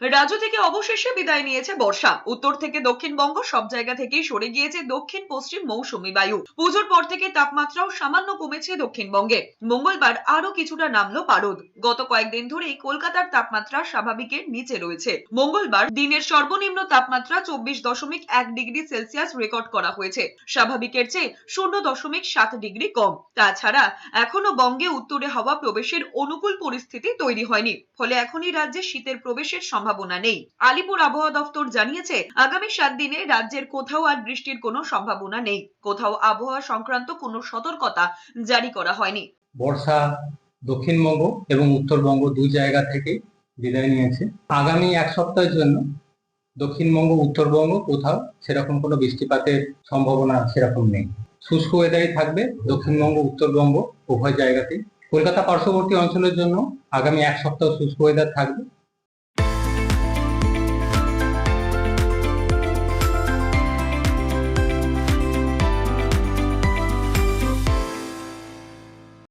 রাজ্য থেকে অবশেষে বিদায় নিয়েছে বর্ষা। উত্তর থেকে দক্ষিণবঙ্গ সব জায়গা থেকেই সরে গিয়েছে দক্ষিণ পশ্চিম মৌসুমী বায়ু। পুজোর পর থেকে তাপমাত্রাও সামান্য কমেছে দক্ষিণবঙ্গে। মঙ্গলবার আরও কিছুটা নামলো পারদ। গত কয়েকদিন ধরেই কলকাতার তাপমাত্রা স্বাভাবিকের নিচে রয়েছে। মঙ্গলবার দিনের সর্বনিম্ন তাপমাত্রা চব্বিশ দশমিক এক ডিগ্রি সেলসিয়াস রেকর্ড করা হয়েছে। স্বাভাবিকের চেয়ে শূন্য দশমিক সাত ডিগ্রি কম। তাছাড়া এখনও বঙ্গে উত্তরে হওয়া প্রবেশের অনুকূল পরিস্থিতি তৈরি হয়নি। ফলে এখনই রাজ্যে শীতের প্রবেশের সম্ভাবনা নেই। আলিপুর আবহাওয়া দফতর জানিয়েছে, আগামী সাত দিনে রাজ্যের কোথাও আর বৃষ্টির কোনো সম্ভাবনা নেই। কোথাও আবহাওয়া সংক্রান্ত কোনো সতর্কতা জারি করা হয়নি। বর্ষা দক্ষিণবঙ্গ এবং উত্তরবঙ্গ দুই জায়গা থেকে বিদায় নিয়েছে। আগামী এক সপ্তাহের জন্য দক্ষিণবঙ্গ, উত্তরবঙ্গ কোথাও সেরকম কোনো বৃষ্টিপাতের সম্ভাবনা সেরকম নেই। শুষ্ক ওয়েদারই থাকবে দক্ষিণবঙ্গ, উত্তরবঙ্গ উভয় জায়গাতেই। কলকাতা পার্শ্ববর্তী অঞ্চলের জন্য আগামী এক সপ্তাহ শুষ্ক ওয়েদার থাকবে।